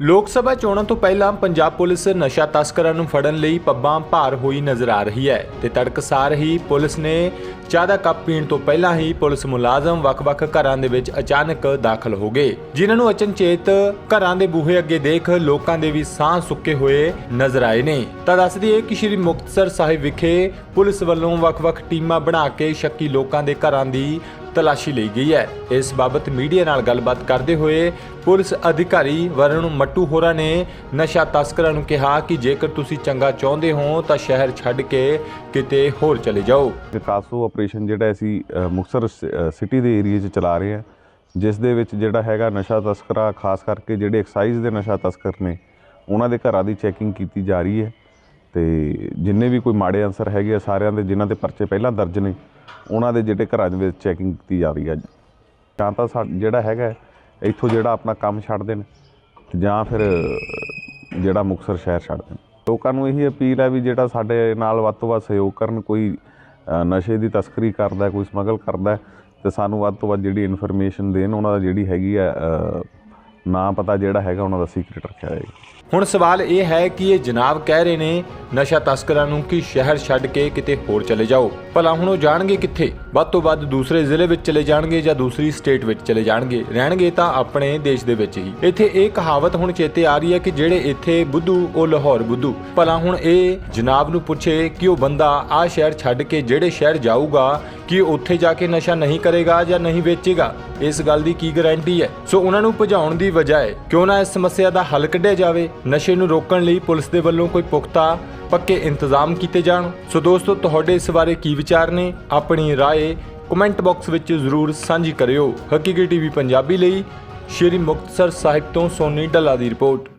ਲੋਕ ਸਭਾ ਚੋਣਾਂ ਤੋਂ ਪਹਿਲਾਂ ਪੰਜਾਬ ਪੁਲਿਸ ਨਸ਼ਾ ਤਸਕਰਾਂ ਨੂੰ ਫੜਨ ਲਈ ਪੱਬਾਂ ਭਾਰ ਹੋਈ ਨਜ਼ਰ ਆ ਰਹੀ ਹੈ ਤੇ ਤੜਕਸਾਰ ਹੀ ਪੁਲਿਸ ਨੇ ਚਾਹ ਦਾ ਕੱਪ ਪੀਣ ਤੋਂ ਪਹਿਲਾਂ ਹੀ ਪੁਲਿਸ ਮੁਲਾਜ਼ਮ ਵੱਖ-ਵੱਖ ਘਰਾਂ ਦੇ ਵਿੱਚ ਅਚਾਨਕ ਦਾਖਲ ਹੋ ਗਏ, ਜਿਨ੍ਹਾਂ ਨੂੰ ਅਚਨਚੇਤ ਘਰਾਂ ਦੇ ਬੂਹੇ ਅੱਗੇ ਦੇਖ ਲੋਕਾਂ ਦੇ ਵੀ ਸਾਹ ਸੁੱਕੇ ਹੋਏ ਨਜ਼ਰ ਆਏ ਨੇ। ਤਾਂ ਦੱਸਦੀ ਹੈ ਕਿ ਸ਼੍ਰੀ ਮੁਕਤਸਰ ਸਾਹਿਬ ਵਿਖੇ ਪੁਲਿਸ ਵੱਲੋਂ ਵੱਖ-ਵੱਖ ਟੀਮਾਂ ਬਣਾ ਕੇ ਸ਼ੱਕੀ ਲੋਕਾਂ ਦੇ ਘਰਾਂ ਦੀ ਤਲਾਸ਼ੀ ਲਈ ਗਈ ਹੈ। ਇਸ ਬਾਬਤ ਮੀਡੀਆ ਨਾਲ ਗੱਲਬਾਤ ਕਰਦੇ ਹੋਏ ਪੁਲਿਸ ਅਧਿਕਾਰੀ ਵਰਣ ਮੱਟੂ ਹੋਰਾਂ ਨੇ ਨਸ਼ਾ ਤਸਕਰਾਂ ਨੂੰ ਕਿਹਾ ਕਿ ਜੇਕਰ ਤੁਸੀਂ ਚੰਗਾ ਚਾਹੁੰਦੇ ਹੋ ਤਾਂ ਸ਼ਹਿਰ ਛੱਡ ਕੇ ਕਿਤੇ ਹੋਰ ਚਲੇ ਜਾਓ। ਵਿਕਾਸੋ ਆਪਰੇਸ਼ਨ ਜਿਹੜਾ ਅਸੀਂ ਅ, ਮੁਕਤਸਰ ਸਿਟੀ ਦੇ ਏਰੀਆ 'ਚ ਚਲਾ ਰਹੇ ਹਾਂ ਜਿਸ ਦੇ ਵਿੱਚ ਜਿਹੜਾ ਹੈਗਾ ਨਸ਼ਾ ਤਸਕਰਾ ਖਾਸ ਕਰਕੇ ਜਿਹੜੇ ਐਕਸਾਈਜ਼ ਦੇ ਨਸ਼ਾ ਤਸਕਰ ਨੇ ਉਹਨਾਂ ਦੇ ਘਰਾਂ ਦੀ ਚੈਕਿੰਗ ਕੀਤੀ ਜਾ ਰਹੀ ਹੈ। ਤੇ ਜਿੰਨੇ ਵੀ ਕੋਈ ਮਾੜੇ ਅਨਸਰ ਹੈਗੇ ਆ ਸਾਰਿਆਂ ਦੇ ਜਿਨ੍ਹਾਂ ਦੇ ਪਰਚੇ ਪਹਿਲਾਂ ਦਰਜ ਨੇ ਉਹਨਾਂ ਦੇ ਜਿਹੜੇ ਘਰਾਂ ਦੇ ਵਿੱਚ ਚੈਕਿੰਗ ਕੀਤੀ ਜਾ ਰਹੀ ਹੈ ਜਾਂ ਤਾਂ ਸਾ- ਜਿਹੜਾ ਹੈਗਾ ਇੱਥੋਂ ਜਿਹੜਾ ਆਪਣਾ ਕੰਮ ਛੱਡ ਦੇਣ ਤੇ ਜਾਂ ਫਿਰ ਜਿਹੜਾ ਮੁਕਤਸਰ ਸ਼ਹਿਰ ਛੱਡ ਦੇਣ। ਲੋਕਾਂ ਨੂੰ ਇਹੀ ਅਪੀਲ ਹੈ ਵੀ ਜਿਹੜਾ ਸਾਡੇ ਨਾਲ ਵੱਧ ਤੋਂ ਵੱਧ ਸਹਿਯੋਗ ਕਰਨ ਕੋਈ ਨਸ਼ੇ ਦੀ ਤਸਕਰੀ ਕਰਦਾ ਕੋਈ ਸਮਗਲ ਕਰਦਾ ਹੈ, ਤੇ ਸਾਨੂੰ ਵੱਧ ਤੋਂ ਵੱਧ ਜਿਹੜੀ ਇਨਫੋਰਮੇਸ਼ਨ ਦੇਣ ਉਹਨਾਂ ਦਾ ਜਿਹੜੀ ਹੈਗੀ ਆ ਅ, ਨਾਂ ਪਤਾ ਜਿਹੜਾ ਹੈਗਾ ਉਹਨਾਂ ਦਾ ਸੀਕ੍ਰੀਟ ਰੱਖਿਆ ਜਾਏਗਾ। ਹੁਣ ਸਵਾਲ ਇਹ ਹੈ ਕਿ ਇਹ ਜਨਾਬ ਕਹਿ ਰਹੇ ਨੇ, ਨਸ਼ਾ ਤਸਕਰਾਂ ਨੂੰ ਕਿ ਸ਼ਹਿਰ ਛੱਡ ਕੇ ਕਿਤੇ ਹੋਰ ਚਲੇ ਜਾਓ। ਭਲਾ ਹੁਣ ਉਹ ਜਾਣਗੇ ਕਿੱਥੇ? ਵੱਧ ਤੋਂ ਵੱਧ ਦੂਸਰੇ ਜ਼ਿਲ੍ਹੇ ਵਿੱਚ ਚਲੇ ਜਾਣਗੇ ਜਾਂ ਦੂਸਰੀ ਸਟੇਟ ਵਿੱਚ ਚਲੇ ਜਾਣਗੇ? ਰਹਿਣਗੇ ਤਾਂ ਆਪਣੇ ਦੇਸ਼ ਦੇ ਵਿੱਚ ਹੀ। ਇੱਥੇ ਇਹ ਕਹਾਵਤ ਹੁਣ ਚੇਤੇ ਆ ਰਹੀ ਹੈ ਕਿ ਜਿਹੜੇ ਇੱਥੇ ਬੁੱਧੂ, ਉਹ ਲਾਹੌਰ ਬੁੱਧੂ। ਭਲਾ ਹੁਣ ਇਹ ਜਨਾਬ ਨੂੰ ਪੁੱਛੇ ਕਿ ਉਹ ਬੰਦਾ ਆ ਸ਼ਹਿਰ ਛੱਡ ਕੇ ਜਿਹੜੇ ਸ਼ਹਿਰ ਜਾਊਗਾ, ਕਿ ਉੱਥੇ ਜਾ ਕੇ ਨਸ਼ਾ ਨਹੀਂ ਕਰੇਗਾ ਜਾਂ ਨਹੀਂ ਵੇਚੇਗਾ? ਇਸ ਗੱਲ ਦੀ ਕੀ ਗਾਰੰਟੀ ਹੈ? ਸੋ ਉਹਨਾਂ ਨੂੰ ਭਜਾਉਣ ਦੀ ਬਜਾਏ ਕਿਉਂ ਨਾ ਇਸ ਸਮੱਸਿਆ ਦਾ ਹੱਲ ਕੱਢਿਆ ਜਾਵੇ? ਨਸ਼ੇ ਨੂੰ ਰੋਕਣ ਲਈ ਪੁਲਿਸ ਦੇ ਵੱਲੋਂ ਕੋਈ ਪੁਖਤਾ ਪੱਕੇ ਇੰਤਜ਼ਾਮ ਕੀਤੇ ਜਾਣ ਸੋ ਦੋਸਤੋ ਤੁਹਾਡੇ ਇਸ ਬਾਰੇ ਕੀ ਵਿਚਾਰ ਨੇ ਆਪਣੀ رائے ਕਮੈਂਟ ਬਾਕਸ ਵਿੱਚ ਜ਼ਰੂਰ ਸਾਂਝੀ ਕਰਿਓ ਹਕੀਕੀ ਟੀਵੀ ਪੰਜਾਬੀ ਲਈ ਸ਼੍ਰੀ ਮੁਕਤਸਰ ਸਾਹਿਬ ਤੋਂ ਸੋਨੀ ਡੱਲਾ ਦੀ ਰਿਪੋਰਟ